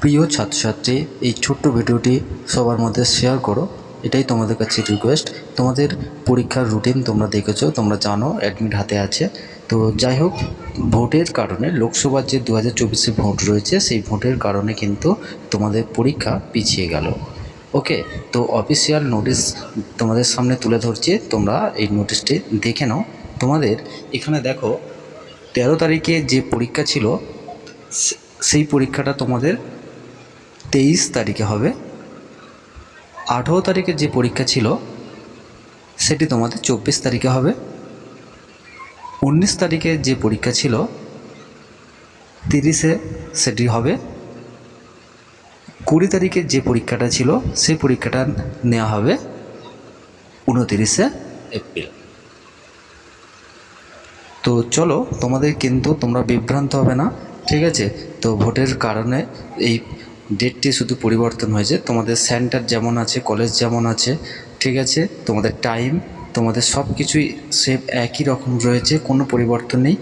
প্রিয় ছাত্রছাত্রী, এই ছোট্ট ভিডিওটি সবার মধ্যে শেয়ার করো। এটাই তোমাদের কাছে রিকোয়েস্ট তোমাদের পরীক্ষার রুটিন তোমরা দেখেছ, তোমরা জানো অ্যাডমিট হাতে আছে। তো যাই হোক, ভোটের কারণে লোকসভার যে দু হাজার ভোট রয়েছে, সেই ভোটের কারণে কিন্তু তোমাদের পরীক্ষা পিছিয়ে গেল। ওকে তো অফিসিয়াল নোটিশ তোমাদের সামনে তুলে ধরছি। তোমরা এই নোটিশটি দেখে নাও। তোমাদের এখানে দেখো, তেরো তারিখে যে পরীক্ষা ছিল সেই পরীক্ষাটা তোমাদের তেইশ তারিখে হবে। আঠেরো তারিখে যে পরীক্ষা ছিল, সেটি তোমাদের চব্বিশ তারিখে হবে। উনিশ তারিখে যে পরীক্ষা ছিল, তিরিশে সেটি হবে। কুড়ি তারিখের যে পরীক্ষাটা ছিল, সেই পরীক্ষাটা নেওয়া হবে উনতিরিশে এপ্রিল। তো চলো, তোমাদের কিন্তু তোমরা বিভ্রান্ত হবে না, ঠিক আছে? তো ভোটের কারণে এই ডেটটি শুধু পরিবর্তন হয়েছে। তোমাদের সেন্টার যেমন আছে, কলেজ যেমন আছে, ঠিক আছে? তোমাদের টাইম, তোমাদের সব কিছুই সেম একই রকম রয়েছে, কোনো পরিবর্তন নেই।